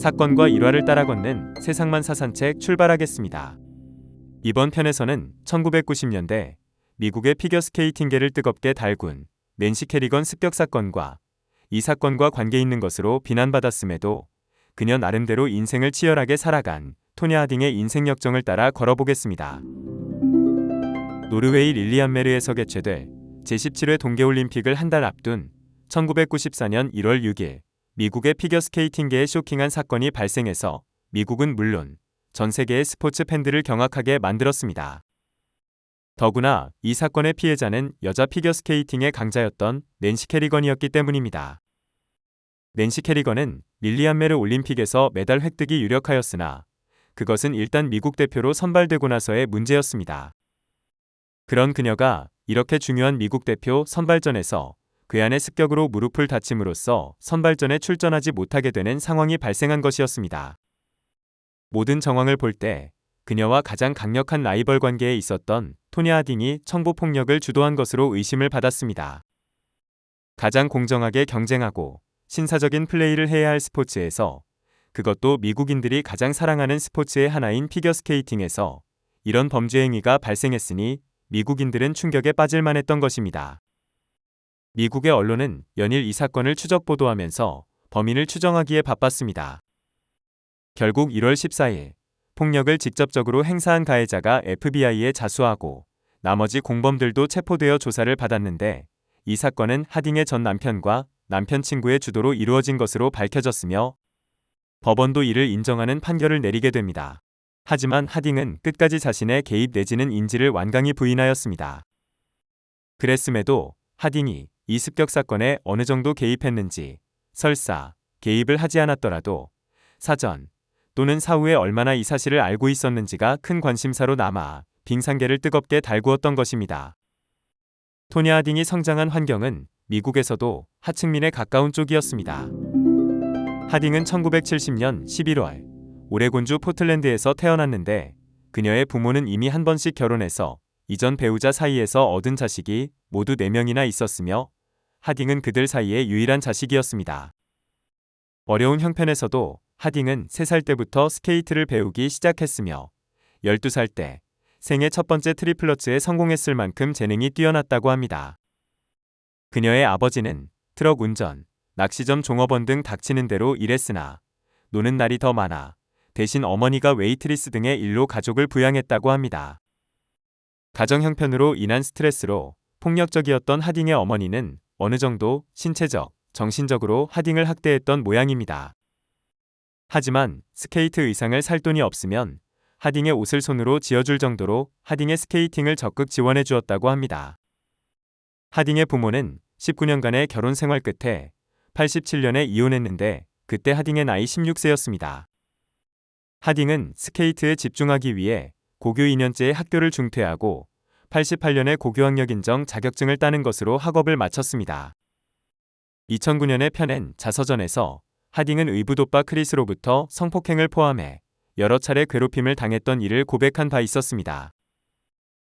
사건과 일화를 따라 걷는 세상만 사산책 출발하겠습니다. 이번 편에서는 1990년대 미국의 피겨스케이팅계를 뜨겁게 달군 낸시 캐리건 습격 사건과 이 사건과 관계 있는 것으로 비난받았음에도 그녀 나름대로 인생을 치열하게 살아간 토니 하딩의 인생 역정을 따라 걸어보겠습니다. 노르웨이 릴리안메르에서 개최될 제17회 동계올림픽을 한 달 앞둔 1994년 1월 6일 미국의 피겨스케이팅계에 쇼킹한 사건이 발생해서 미국은 물론 전 세계의 스포츠 팬들을 경악하게 만들었습니다. 더구나 이 사건의 피해자는 여자 피겨스케이팅의 강자였던 낸시 캐리건이었기 때문입니다. 낸시 캐리건은 릴리안 메르 올림픽에서 메달 획득이 유력하였으나 그것은 일단 미국 대표로 선발되고 나서의 문제였습니다. 그런 그녀가 이렇게 중요한 미국 대표 선발전에서 괴한의 습격으로 무릎을 다침으로써 선발전에 출전하지 못하게 되는 상황이 발생한 것이었습니다. 모든 정황을 볼 때 그녀와 가장 강력한 라이벌 관계에 있었던 토니 하딩이 청부 폭력을 주도한 것으로 의심을 받았습니다. 가장 공정하게 경쟁하고 신사적인 플레이를 해야 할 스포츠에서 그것도 미국인들이 가장 사랑하는 스포츠의 하나인 피겨스케이팅에서 이런 범죄 행위가 발생했으니 미국인들은 충격에 빠질 만 했던 것입니다. 미국의 언론은 연일 이 사건을 추적 보도하면서 범인을 추정하기에 바빴습니다. 결국 1월 14일 폭력을 직접적으로 행사한 가해자가 FBI에 자수하고 나머지 공범들도 체포되어 조사를 받았는데 이 사건은 하딩의 전 남편과 남편 친구의 주도로 이루어진 것으로 밝혀졌으며 법원도 이를 인정하는 판결을 내리게 됩니다. 하지만 하딩은 끝까지 자신의 개입 내지는 인지를 완강히 부인하였습니다. 그랬음에도 하딩이 이 습격 사건에 어느 정도 개입했는지 설사 개입을 하지 않았더라도 사전 또는 사후에 얼마나 이 사실을 알고 있었는지가 큰 관심사로 남아 빙상계를 뜨겁게 달구었던 것입니다. 토니 하딩이 성장한 환경은 미국에서도 하층민에 가까운 쪽이었습니다. 하딩은 1970년 11월 오레곤주 포틀랜드에서 태어났는데 그녀의 부모는 이미 한 번씩 결혼해서 이전 배우자 사이에서 얻은 자식이 모두 4명이나 있었으며 하딩은 그들 사이의 유일한 자식이었습니다. 어려운 형편에서도 하딩은 3살 때부터 스케이트를 배우기 시작했으며 12살 때 생애 첫 번째 트리플러츠에 성공했을 만큼 재능이 뛰어났다고 합니다. 그녀의 아버지는 트럭 운전, 낚시점 종업원 등 닥치는 대로 일했으나 노는 날이 더 많아 대신 어머니가 웨이트리스 등의 일로 가족을 부양했다고 합니다. 가정 형편으로 인한 스트레스로 폭력적이었던 하딩의 어머니는 어느 정도 신체적, 정신적으로 하딩을 학대했던 모양입니다. 하지만 스케이트 의상을 살 돈이 없으면 하딩의 옷을 손으로 지어줄 정도로 하딩의 스케이팅을 적극 지원해 주었다고 합니다. 하딩의 부모는 19년간의 결혼 생활 끝에 87년에 이혼했는데 그때 하딩의 나이 16세였습니다. 하딩은 스케이트에 집중하기 위해 고교 2년째의 학교를 중퇴하고 88년에 고교학력 인정 자격증을 따는 것으로 학업을 마쳤습니다. 2009년에 펴낸 자서전에서 하딩은 의붓오빠 크리스로부터 성폭행을 포함해 여러 차례 괴롭힘을 당했던 일을 고백한 바 있었습니다.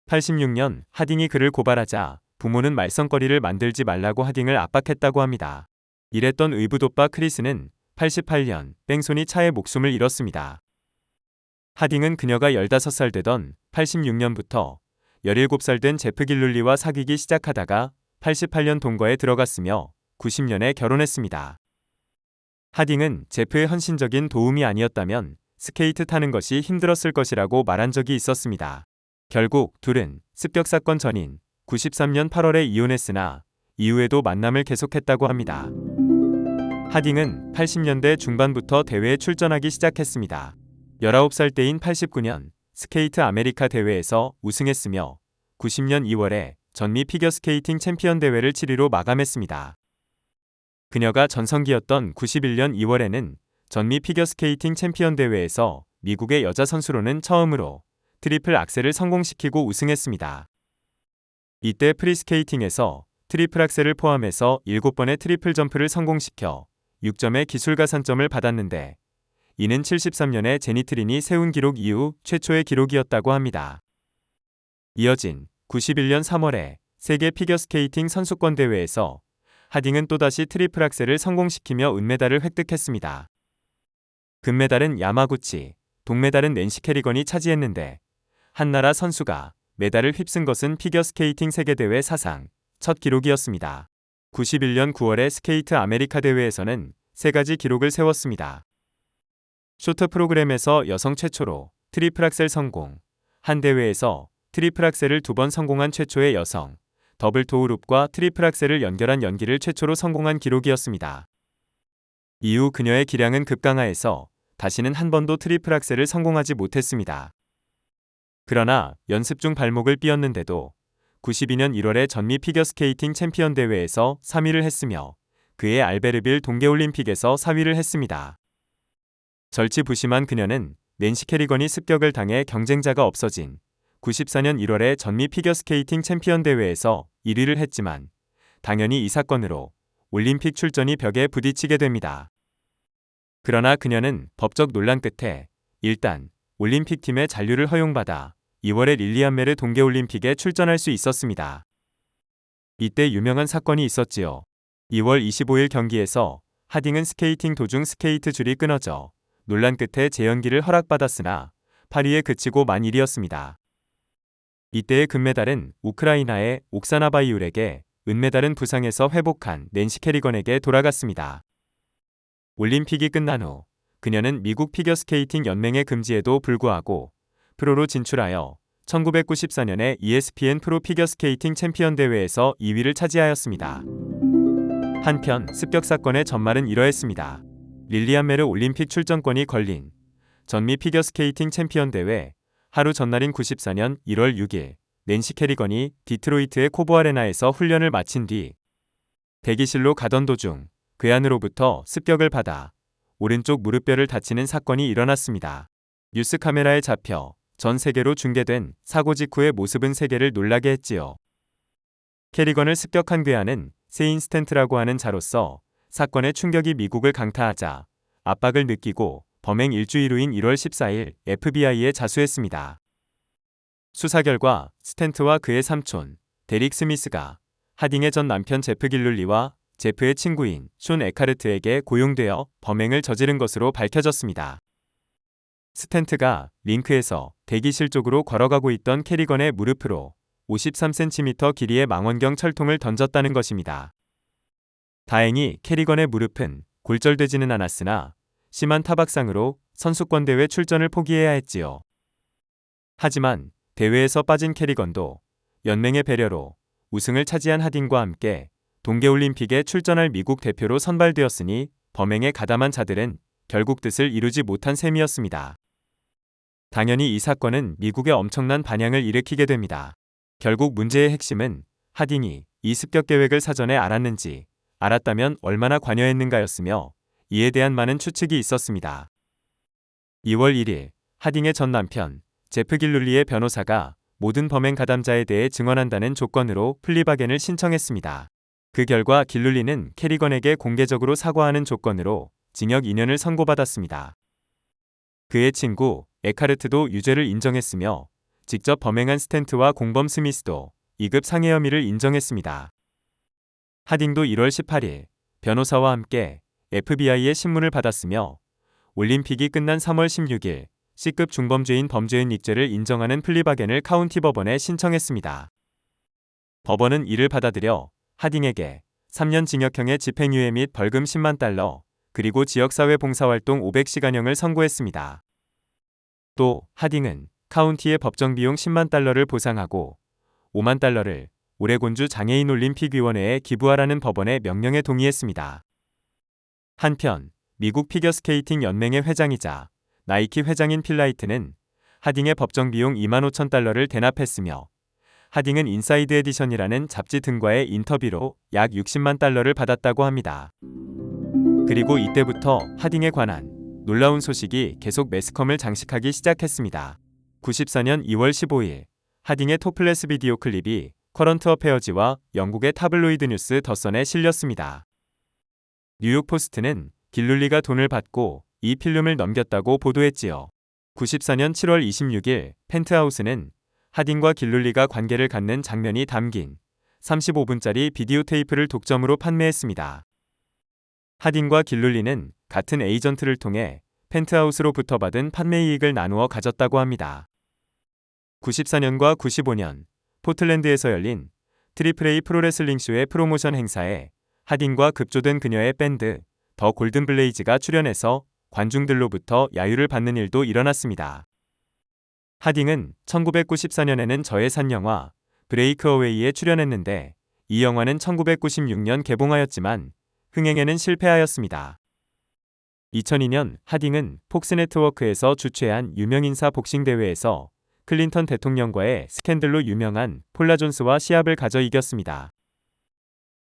86년 하딩이 그를 고발하자 부모는 말썽거리를 만들지 말라고 하딩을 압박했다고 합니다. 이랬던 의붓오빠 크리스는 88년 뺑소니 차에 목숨을 잃었습니다. 하딩은 그녀가 15살 되던 86년부터 17살 된 제프 길룰리와 사귀기 시작하다가 88년 동거에 들어갔으며 90년에 결혼했습니다. 하딩은 제프의 헌신적인 도움이 아니었다면 스케이트 타는 것이 힘들었을 것이라고 말한 적이 있었습니다. 결국 둘은 습격 사건 전인 93년 8월에 이혼했으나 이후에도 만남을 계속했다고 합니다. 하딩은 80년대 중반부터 대회에 출전하기 시작했습니다. 19살 때인 89년 스케이트 아메리카 대회에서 우승했으며 90년 2월에 전미 피겨스케이팅 챔피언 대회를 7위로 마감했습니다. 그녀가 전성기였던 91년 2월에는 전미 피겨스케이팅 챔피언 대회에서 미국의 여자 선수로는 처음으로 트리플 악셀을 성공시키고 우승했습니다. 이때 프리스케이팅에서 트리플 악셀을 포함해서 7번의 트리플 점프를 성공시켜 6점의 기술 가산점을 받았는데 이는 73년에 제니트린이 세운 기록 이후 최초의 기록이었다고 합니다. 이어진 91년 3월에 세계 피겨스케이팅 선수권 대회에서 하딩은 또다시 트리플 악셀을 성공시키며 은메달을 획득했습니다. 금메달은 야마구치, 동메달은 낸시 캐리건이 차지했는데 한나라 선수가 메달을 휩쓴 것은 피겨스케이팅 세계대회 사상 첫 기록이었습니다. 91년 9월에 스케이트 아메리카 대회에서는 세 가지 기록을 세웠습니다. 쇼트 프로그램에서 여성 최초로 트리플 악셀 성공, 한 대회에서 트리플 악셀을 두 번 성공한 최초의 여성, 더블 토우룹과 트리플 악셀을 연결한 연기를 최초로 성공한 기록이었습니다. 이후 그녀의 기량은 급강하해서 다시는 한 번도 트리플 악셀을 성공하지 못했습니다. 그러나 연습 중 발목을 삐었는데도 92년 1월에 전미 피겨스케이팅 챔피언 대회에서 3위를 했으며 그의 알베르빌 동계올림픽에서 4위를 했습니다. 절치부심한 그녀는 낸시 캐리건이 습격을 당해 경쟁자가 없어진 94년 1월에 전미 피겨스케이팅 챔피언 대회에서 1위를 했지만 당연히 이 사건으로 올림픽 출전이 벽에 부딪히게 됩니다. 그러나 그녀는 법적 논란 끝에 일단 올림픽 팀의 잔류를 허용받아 2월에 릴리안 메르 동계올림픽에 출전할 수 있었습니다. 이때 유명한 사건이 있었지요. 2월 25일 경기에서 하딩은 스케이팅 도중 스케이트 줄이 끊어져 논란 끝에 재연기를 허락받았으나 파리에 그치고 만 일이었습니다. 이때의 금메달은 우크라이나의 옥사나 바이울에게 은메달은 부상에서 회복한 낸시 캐리건에게 돌아갔습니다. 올림픽이 끝난 후 그녀는 미국 피겨스케이팅 연맹의 금지에도 불구하고 프로로 진출하여 1994년에 ESPN 프로 피겨스케이팅 챔피언 대회에서 2위를 차지하였습니다. 한편 습격 사건의 전말은 이러했습니다. 릴리안 메르 올림픽 출전권이 걸린 전미 피겨스케이팅 챔피언 대회 하루 전날인 94년 1월 6일 낸시 캐리건이 디트로이트의 코보 아레나에서 훈련을 마친 뒤 대기실로 가던 도중 괴한으로부터 습격을 받아 오른쪽 무릎뼈를 다치는 사건이 일어났습니다. 뉴스 카메라에 잡혀 전 세계로 중계된 사고 직후의 모습은 세계를 놀라게 했지요. 캐리건을 습격한 괴한은 세인스텐트라고 하는 자로서 사건의 충격이 미국을 강타하자 압박을 느끼고 범행 일주일 후인 1월 14일 FBI에 자수했습니다. 수사 결과 스탠트와 그의 삼촌 데릭 스미스가 하딩의 전 남편 제프 길룰리와 제프의 친구인 숀 에카르트에게 고용되어 범행을 저지른 것으로 밝혀졌습니다. 스탠트가 링크에서 대기실 쪽으로 걸어가고 있던 캐리건의 무릎으로 53cm 길이의 망원경 철통을 던졌다는 것입니다. 다행히 캐리건의 무릎은 골절되지는 않았으나 심한 타박상으로 선수권 대회 출전을 포기해야 했지요. 하지만 대회에서 빠진 캐리건도 연맹의 배려로 우승을 차지한 하딘과 함께 동계올림픽에 출전할 미국 대표로 선발되었으니 범행에 가담한 자들은 결국 뜻을 이루지 못한 셈이었습니다. 당연히 이 사건은 미국에 엄청난 반향을 일으키게 됩니다. 결국 문제의 핵심은 하딩이 이 습격 계획을 사전에 알았는지 알았다면 얼마나 관여했는가였으며 이에 대한 많은 추측이 있었습니다. 2월 1일 하딩의 전 남편 제프 길룰리의 변호사가 모든 범행 가담자에 대해 증언한다는 조건으로 플리바겐을 신청했습니다. 그 결과 길룰리는 캐리건에게 공개적으로 사과하는 조건으로 징역 2년을 선고받았습니다. 그의 친구 에카르트도 유죄를 인정했으며 직접 범행한 스탠트와 공범 스미스도 2급 상해 혐의를 인정했습니다. 하딩도 1월 18일 변호사와 함께 FBI의 신문을 받았으며 올림픽이 끝난 3월 16일 C급 중범죄인 범죄인 입죄를 인정하는 플리바겐을 카운티 법원에 신청했습니다. 법원은 이를 받아들여 하딩에게 3년 징역형의 집행유예 및 벌금 10만 달러, 그리고 지역사회 봉사활동 500시간형을 선고했습니다. 또 하딩은 카운티의 법정 비용 10만 달러를 보상하고 5만 달러를 오레곤주 장애인 올림픽위원회에 기부하라는 법원의 명령에 동의했습니다. 한편 미국 피겨스케이팅 연맹의 회장이자 나이키 회장인 필라이트는 하딩의 법정 비용 2만 5천 달러를 대납했으며 하딩은 인사이드 에디션이라는 잡지 등과의 인터뷰로 약 60만 달러를 받았다고 합니다. 그리고 이때부터 하딩에 관한 놀라운 소식이 계속 매스컴을 장식하기 시작했습니다. 94년 2월 15일 하딩의 토플레스 비디오 클립이 커런트 어페어지와 영국의 타블로이드 뉴스 더선에 실렸습니다. 뉴욕 포스트는 길룰리가 돈을 받고 이 필름을 넘겼다고 보도했지요. 94년 7월 26일 펜트하우스는 하딘과 길룰리가 관계를 갖는 장면이 담긴 35분짜리 비디오 테이프를 독점으로 판매했습니다. 하딘과 길룰리는 같은 에이전트를 통해 펜트하우스로부터 받은 판매 이익을 나누어 가졌다고 합니다. 94년과 95년 포틀랜드에서 열린 트리플 A 프로레슬링 쇼의 프로모션 행사에 하딘과 급조된 그녀의 밴드 더 골든 블레이즈가 출연해서 관중들로부터 야유를 받는 일도 일어났습니다. 하딩은 1994년에는 저예산 영화 브레이크 어웨이에 출연했는데 이 영화는 1996년 개봉하였지만 흥행에는 실패하였습니다. 2002년 하딩은 폭스 네트워크에서 주최한 유명인사 복싱 대회에서 클린턴 대통령과의 스캔들로 유명한 폴라 존스와 시합을 가져 이겼습니다.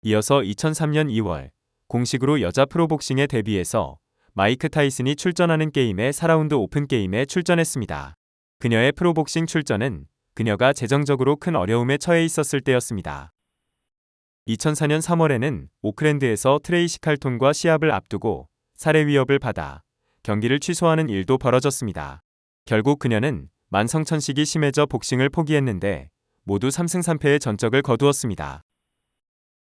이어서 2003년 2월 공식으로 여자 프로복싱에 데뷔해서 마이크 타이슨이 출전하는 게임의 4라운드 오픈 게임에 출전했습니다. 그녀의 프로복싱 출전은 그녀가 재정적으로 큰 어려움에 처해 있었을 때였습니다. 2004년 3월에는 오클랜드에서 트레이시 칼톤과 시합을 앞두고 살해 위협을 받아 경기를 취소하는 일도 벌어졌습니다. 결국 그녀는 만성천식이 심해져 복싱을 포기했는데 모두 3승 3패의 전적을 거두었습니다.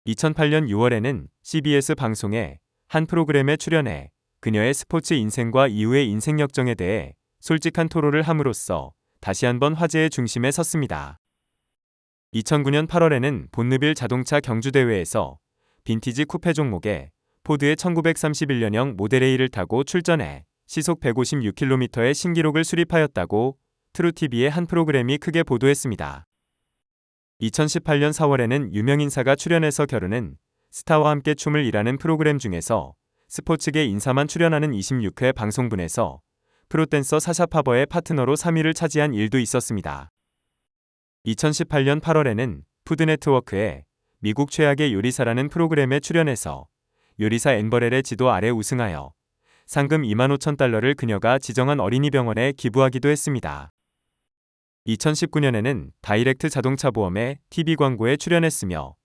2008년 6월에는 CBS 방송에 한 프로그램에 출연해 그녀의 스포츠 인생과 이후의 인생 역정에 대해 솔직한 토로를 함으로써 다시 한번 화제의 중심에 섰습니다. 2009년 8월에는 본느빌 자동차 경주대회에서 빈티지 쿠페 종목에 포드의 1931년형 모델 A를 타고 출전해 시속 156km의 신기록을 수립하였다고 트루TV의 한 프로그램이 크게 보도했습니다. 2018년 4월에는 유명인사가 출연해서 결혼은 스타와 함께 춤을 일하는 프로그램 중에서 스포츠계 인사만 출연하는 26회 방송분에서 프로댄서 사샤 파버의 파트너로 3위를 차지한 일도 있었습니다. 2018년 8월에는 푸드네트워크에 미국 최악의 요리사라는 프로그램에 출연해서 요리사 앤버렐의 지도 아래 우승하여 상금 2만 5천 달러를 그녀가 지정한 어린이 병원에 기부하기도 했습니다. 2019년에는 다이렉트 자동차 보험에 TV 광고에 출연했으며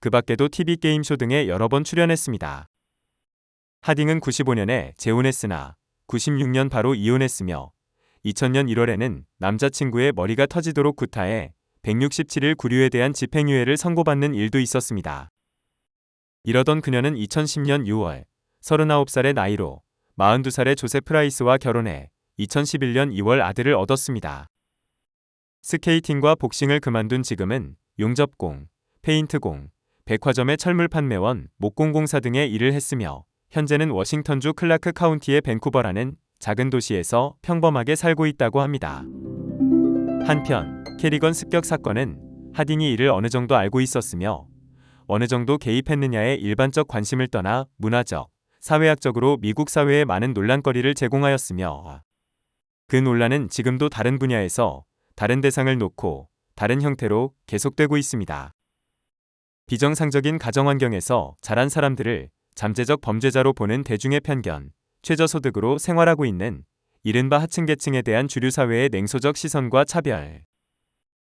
그 밖에도 TV 게임쇼 등에 여러 번 출연했습니다. 하딩은 95년에 재혼했으나 96년 바로 이혼했으며 2000년 1월에는 남자친구의 머리가 터지도록 구타해 167일 구류에 대한 집행유예를 선고받는 일도 있었습니다. 이러던 그녀는 2010년 6월 39살의 나이로 42살의 조세 프라이스와 결혼해 2011년 2월 아들을 얻었습니다. 스케이팅과 복싱을 그만둔 지금은 용접공, 페인트공, 백화점의 철물 판매원, 목공공사 등의 일을 했으며 현재는 워싱턴주 클라크 카운티의 밴쿠버라는 작은 도시에서 평범하게 살고 있다고 합니다. 한편 캐리건 습격 사건은 하딩이 이를 어느 정도 알고 있었으며 어느 정도 개입했느냐에 일반적 관심을 떠나 문화적, 사회학적으로 미국 사회에 많은 논란거리를 제공하였으며 그 논란은 지금도 다른 분야에서 다른 대상을 놓고 다른 형태로 계속되고 있습니다. 비정상적인 가정환경에서 자란 사람들을 잠재적 범죄자로 보는 대중의 편견, 최저소득으로 생활하고 있는 이른바 하층계층에 대한 주류 사회의 냉소적 시선과 차별,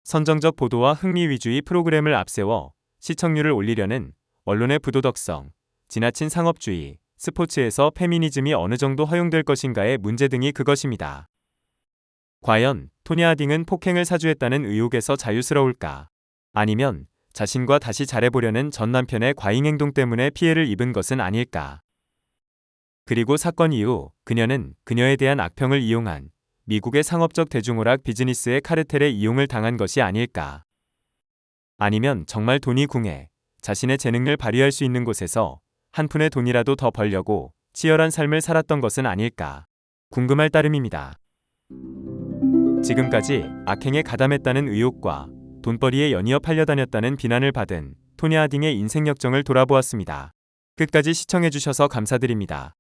선정적 보도와 흥미 위주의 프로그램을 앞세워 시청률을 올리려는 언론의 부도덕성, 지나친 상업주의, 스포츠에서 페미니즘이 어느 정도 허용될 것인가의 문제 등이 그것입니다. 과연 토니 하딩은 폭행을 사주했다는 의혹에서 자유스러울까? 아니면 자신과 다시 잘해보려는 전 남편의 과잉 행동 때문에 피해를 입은 것은 아닐까? 그리고 사건 이후 그녀는 그녀에 대한 악평을 이용한 미국의 상업적 대중오락 비즈니스의 카르텔에 이용을 당한 것이 아닐까? 아니면 정말 돈이 궁해 자신의 재능을 발휘할 수 있는 곳에서 한 푼의 돈이라도 더 벌려고 치열한 삶을 살았던 것은 아닐까? 궁금할 따름입니다. 지금까지 악행에 가담했다는 의혹과 돈벌이에 연이어 팔려다녔다는 비난을 받은 토니 하딩의 인생 역정을 돌아보았습니다. 끝까지 시청해주셔서 감사드립니다.